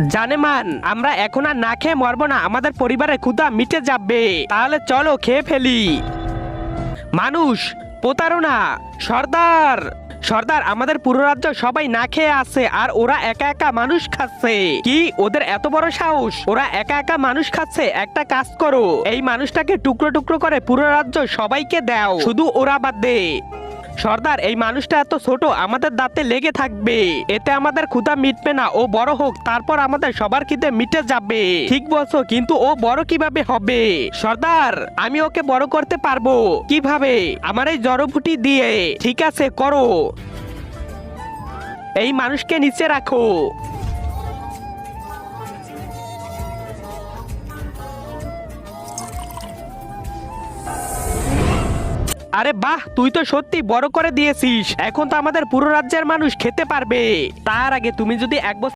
জানেমান আমরা এখন আর না খেয়ে মরবো না, আমাদের পরিবারের ক্ষুধা মিটে যাবে। তাহলে চলো খেয়ে ফেলি। মানুষ, প্রতারণা, সর্দার। সর্দার, আমাদের পুরো রাজ্য সবাই না খেয়ে আছে, আর ওরা একা একা মানুষ খাচ্ছে। কি, ওদের এত বড় সাহস? ওরা একা একা মানুষ খাচ্ছে? একটা কাজ করো। এই মানুষটাকে টুকরো টুকরো করে পুরো রাজ্য সবাইকে দাও। শুধু ওরা বাদ দে। সর্দার, এই মানুষটা এত ছোট, আমাদের দাঁতে লেগে থাকবে। এতে আমাদের ক্ষুধা মিটবে না, ও বড় হোক, তারপর আমাদের সবার খিদে মিটে যাবে। ঠিক বলছো, কিন্তু ও বড় কীভাবে হবে? সর্দার, আমি ওকে বড় করতে পারব। কীভাবে? আমার এই জড়ভুটি দিয়ে। ঠিক আছে, করো। এই মানুষকে নিচে রাখো। আরে বাহ, তুই তো সত্যি বড় করে দিয়েছিস। এখন তো আমাদের পুরো রাজ্যের মানুষ খেতে পারবে। তার আগে তুমি যদি এক বছর